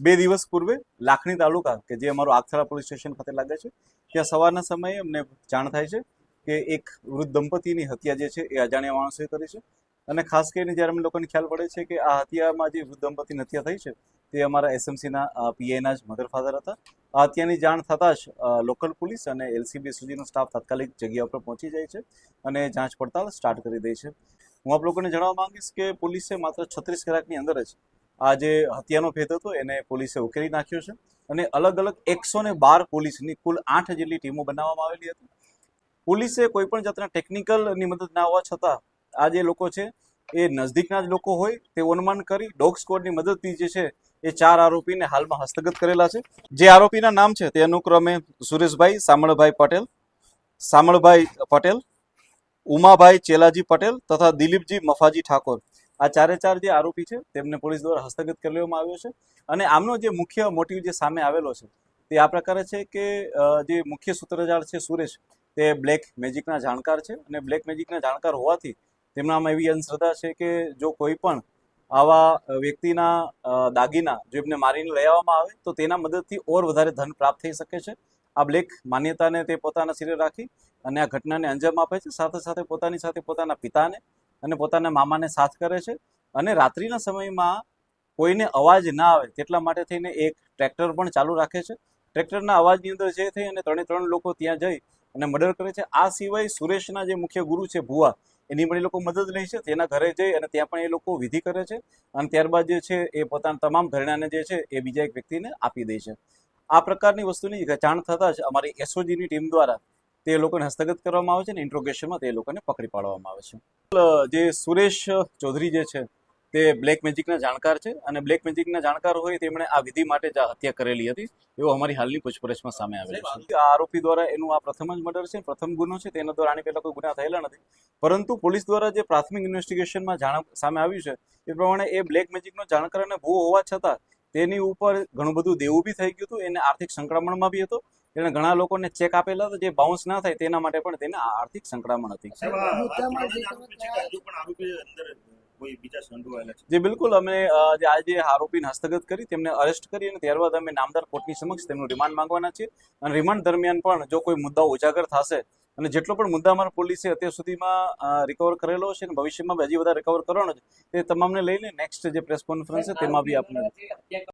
બે દિવસ પૂર્વે લાખણી તાલુકા કે જે અમારું આખરા પોલીસ સ્ટેશન ખાતે લાગે છે, ત્યાં સવારના સમયે અમને જાણ થાય છે કે એક વૃદ્ધ દંપતીની હત્યા જે છે એ અજાણ્યા માણસોએ કરી છે. અને ખાસ કરીને જ્યારે અમને લોકોને ખ્યાલ પડે છે કે આ હત્યામાં જે વૃદ્ધ દંપતીની હત્યા થઈ છે, તે અમારા એસએમસીના પીઆઈના જ મધર ફાધર હતા. આ હત્યાની જાણ થતાં જ લોકલ પોલીસ અને એલસીબી સુધીનો સ્ટાફ તાત્કાલિક જગ્યા ઉપર પહોંચી જાય છે અને જાંચ પડતાલ સ્ટાર્ટ કરી દે છે. હું આપ લોકોને જણાવવા માંગીશ કે પોલીસે માત્ર છત્રીસ કલાકની અંદર જ આ જે હત્યાનો ભેદ હતો એને પોલીસે ઉકેલી નાખ્યો છે અને અલગ અલગ એકસો ને બાર પોલીસની કુલ આઠ જેટલી ટીમો બનાવવામાં આવેલી હતી. પોલીસે કોઈ પણ જાતના ટેકનિકલની મદદ ના હોવા છતાં આ જે લોકો છે એ નજદીકના જ લોકો હોય તે અનુમાન કરી ડોગ સ્કોડની મદદથી જે છે એ ચાર આરોપીને હાલમાં હસ્તગત કરેલા છે. જે આરોપીના નામ છે તે અનુક્રમે સુરેશભાઈ, સામળભાઈ પટેલ સામળભાઈ પટેલ, ઉમાભાઈ ચેલાજી પટેલ તથા દિલીપજી મફાજી ઠાકોર. આ ચારે ચાર જે આરોપી છે, તેમને પોલીસ દ્વારા હસ્તગત કરી લેવામાં આવ્યો છે. અને આમનો જે મુખ્ય મોટિવ જે સામે આવેલો છે, તે આ પ્રકારે છે કે જે મુખ્ય સૂત્રધાર છે સુરેશ, તે બ્લેક મેજિકના જાણકાર છે. અને બ્લેક મેજિકના જાણકાર હોવાથી તેમનામાં એવી અંધશ્રદ્ધા છે કે, જો કોઈ પણ આવા વ્યક્તિના દાગીના જો એમને મારીને લઈ આવવામાં આવે, તો તેના મદદથી ઓર વધારે ધન પ્રાપ્ત થઈ શકે છે. આ બ્લેક માન્યતાને તે પોતાના શિરે રાખી અને આ ઘટનાને અંજામ આપે છે. સાથે સાથે પોતાની સાથે પોતાના પિતાને અને પોતાના મામાને સાથ કરે છે. અને રાત્રિના સમયમાં કોઈને અવાજ ના આવે તેટલા માટે થઈને એક ટ્રેક્ટર પણ ચાલુ રાખે છે. ટ્રેક્ટરના અવાજની અંદર જે થઈ અને ત્રણે ત્રણ લોકો ત્યાં જઈ અને મર્ડર કરે છે. આ સિવાય સુરેશના જે મુખ્ય ગુરુ છે ભુવા, એની પણ એ લોકો મદદ લે છે. તેના ઘરે જઈ અને ત્યાં પણ એ લોકો વિધિ કરે છે. અને ત્યારબાદ જે છે એ પોતાના તમામ ઘરેણાને જે છે એ બીજા એક વ્યક્તિને આપી દે છે. આ પ્રકારની વસ્તુની જાણ થતાં જ અમારી એસઓજીની ટીમ દ્વારા તે લોકોને હસ્તગત કરવામાં આવે છે અને ઇન્ટ્રોગેશનમાં તે લોકોને પકડી પાડવામાં આવે છે. જે સુરેશ ચૌધરી જે છે, તે બ્લેક મેજિકના જાણકાર છે અને બ્લેક મેજિકના જાણકાર હોય તેમણે આ વિધિ માટે હત્યા કરેલી હતી, એવું અમારી હાલની પૂછપરછમાં સામે આવેલું છે. આ આરોપી દ્વારા એનું આ પ્રથમ જ મર્ડર છે, પ્રથમ ગુનો છે, તેના દ્વારા આની પહેલા કોઈ ગુના થયેલા નથી. પરંતુ પોલીસ દ્વારા જે પ્રાથમિક ઇન્વેસ્ટિગેશનમાં જાણ સામે આવ્યું છે, એ પ્રમાણે એ બ્લેક મેજિકનો જાણકાર અને ભૂ હોવા છતાં તેની ઉપર ઘણું બધું દેવું બી થઈ ગયું હતું, એને આર્થિક સંકળામણમાં બી હતો તેણે ઘણા લોકોને ચેક આપેલા હતા જે બાઉન્સ ના થાય તેના માટે પણ તેને આર્થિક સંકળામણ હતી. જ બિલકુલ. અમે જે આજે આરોપીને હસ્તગત કરી તેમને અરેસ્ટ કરી અને ત્યારબાદ અમે નામદાર કોર્ટની સમક્ષ તેમનું રિમાન્ડ માંગવાના છીએ. અને રિમાન્ડ દરમિયાન પણ જો કોઈ મુદ્દાઓ ઉજાગર થશે અને જેટલો પણ મુદ્દા અમારા પોલીસે અત્યાર સુધીમાં રિકવર કરેલો છે અને ભવિષ્યમાં બી હજી વધારે રિકવર કરવાનો છે તે તમામને લઈને નેક્સ્ટ જે પ્રેસ કોન્ફરન્સ છે તેમાં બી આપણે